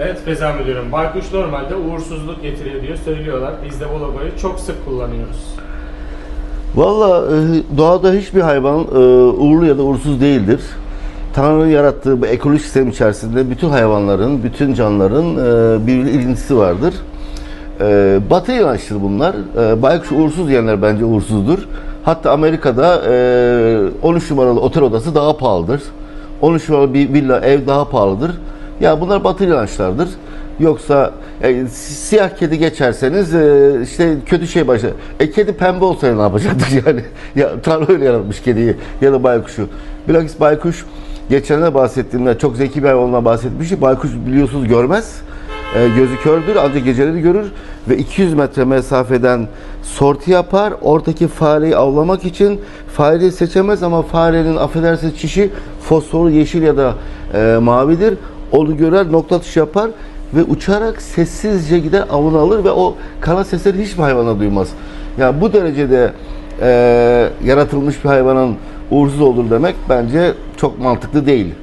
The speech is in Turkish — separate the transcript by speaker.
Speaker 1: Evet Feza Müdürüm, baykuş normalde uğursuzluk getiriyor diyor, söylüyorlar. Biz de bu logoyu çok sık kullanıyoruz.
Speaker 2: Valla e, doğada hiçbir hayvan e, uğurlu ya da uğursuz değildir. Tanrı'nın yarattığı bu ekolojik sistem içerisinde bütün hayvanların, bütün canlıların e, bir ilintisi vardır. Batı inançtır bunlar. Baykuş uğursuz diyenler bence uğursuzdur. Hatta Amerika'da e, 13 numaralı otel odası daha pahalıdır. 13 numaralı bir villa, ev daha pahalıdır. Ya bunlar batı inançlardır. Yoksa e, siyah kedi geçerseniz e, işte kötü şey başlar. E kedi pembe olsaydı ne yapacaktık yani? Ya Tanrı öyle yaratmış kediyi ya da baykuşu. Bilakis baykuş geçenlerde bahsettiğimde çok zeki bir hayvanla bahsetmiştim. Baykuş biliyorsunuz görmez. E, gözü kördür ancak geceleri görür ve 200 metre mesafeden sorti yapar. Oradaki fareyi avlamak için fareyi seçemez ama farenin affedersiniz çişi fosforlu yeşil ya da e, mavidir. Onu görer nokta atışı yapar ve uçarak sessizce gider avını alır ve o kana sesleri hiçbir hayvana duymaz. Yani bu derecede e, yaratılmış bir hayvanın uğursuz olur demek bence çok mantıklı değil.